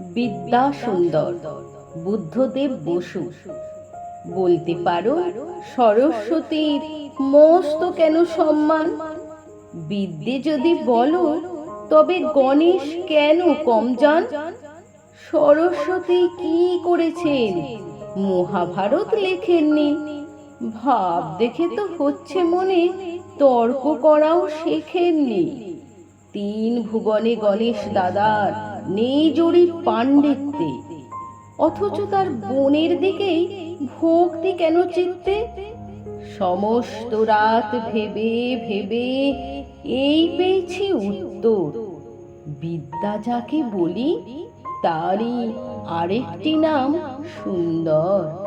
বিদ্যা সুন্দর, বুদ্ধদেব বসু। বলতে পারো, সরস্বতীর মস্ত কেন সম্মান? বিদ্যে যদি বলো, তবে গণেশ কেন কম যান সরস্বতী কি করেছেন? মহাভারত লেখেননি। ভাব দেখে তো হচ্ছে মনে, তর্ক করাও শেখেননি। তিন ভুবনে গণেশ দাদার নেই জড়ি পাণ্ডিত্যে। অথচ তার বোনের দিকেই ভক্তি কেন চিত্তে? সমস্ত রাত ভেবে ভেবে এই পেয়েছি উত্তর। বিদ্যা যাকে বলি, তারই আরেকটি নাম সুন্দর।